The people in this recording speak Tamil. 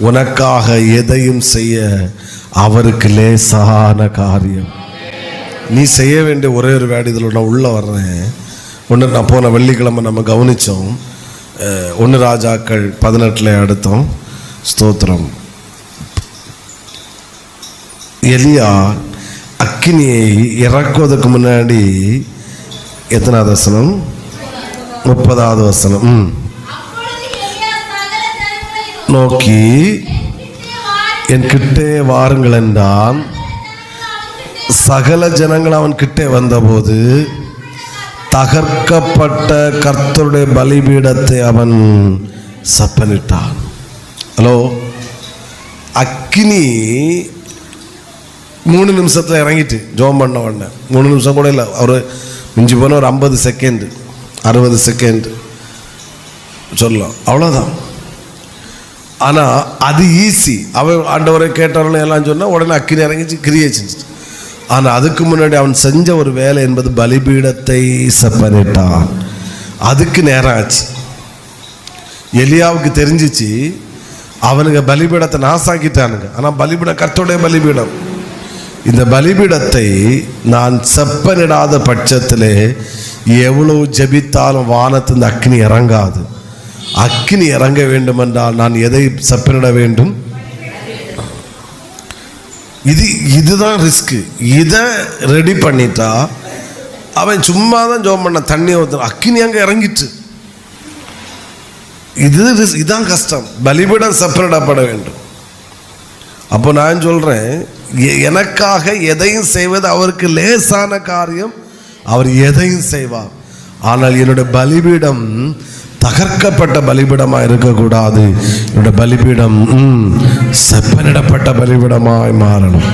உனக்காக எதையும் செய்ய அவருக்கு லேசான காரியம். நீ செய்ய வேண்டிய ஒரே ஒரு வேலை இதில் நான் உள்ளே வர்றேன். ஒன்று நான் போன வெள்ளிக்கிழமை நம்ம கவனித்தோம் ஒன்று ராஜாக்கள் பதினெட்டில் அடுத்தோம். ஸ்தோத்திரம். எலியா அக்கினியை இறக்குவதற்கு முன்னாடி எத்தனாவது வசனம்? முப்பதாவது வசனம். ம். நோக்கி என் கிட்டே வாருங்கள் என்றான். சகல ஜனங்கள் அவன் கிட்டே வந்தபோது தகர்க்கப்பட்ட கர்த்தருடைய பலிபீடத்தை அவன் சப்பனிட்டான். ஹலோ அக்னி மூணு நிமிஷத்தில் இறங்கிட்டு ஜோம் பண்ண உடனே. மூணு நிமிஷம் கூட இல்லை அவர் மிஞ்சி போன ஒரு ஐம்பது செகண்ட் அறுபது செகண்ட் சொல்லலாம். அவ்வளோதான் ஆனால் அது ஈஸி அவன் ஆண்டவரை கேட்டவர்கள் எல்லாம் சொன்னால் உடனே அக்கினி இறங்கிச்சு கிரியை செஞ்சுட்டு ஆனால் அதுக்கு முன்னாடி அவன் செஞ்ச ஒரு வேலை என்பது பலிபீடத்தை செப்பனிட்டான் அதுக்கு நேரம் ஆச்சு. எலியாவுக்கு தெரிஞ்சிச்சு அவனுங்க பலிபீடத்தை நாசாக்கிட்டானுங்க. ஆனால் பலிபீடம் கத்தோடைய பலிபீடம். இந்த பலிபீடத்தை நான் செப்பனிடாத பட்சத்திலே எவ்வளவு ஜபித்தாலும் வானத்து இந்த அக்னி இறங்காது. அக்னி இறங்க வேண்டும் என்றால் நான் எதை செப்பனிட வேண்டும்? இது இதுதான் ரிஸ்க்கு. இதை ரெடி பண்ணிட்டா அவன் சும்மா தான் ஜோம் பண்ண தண்ணி ஊற்ற அக்கினி அங்கே இறங்கிட்டு. இது ரிஸ்- இதான் கஷ்டம். பலிபீடம் செப்பனிடப்பட வேண்டும். அப்போ நான் சொல்கிறேன் எனக்காக எதையும் செய்வது அவருக்கு லேசான காரியம் அவர் எதையும் செய்வார். ஆனால் என்னுடைய பலிபீடம் தகர்க்கப்பட்ட பலிபீடமாக இருக்கக்கூடாது. என்னோட பலிபீடம் ம், செப்பனிடப்பட்ட பலிபீடமாய் மாறணும்.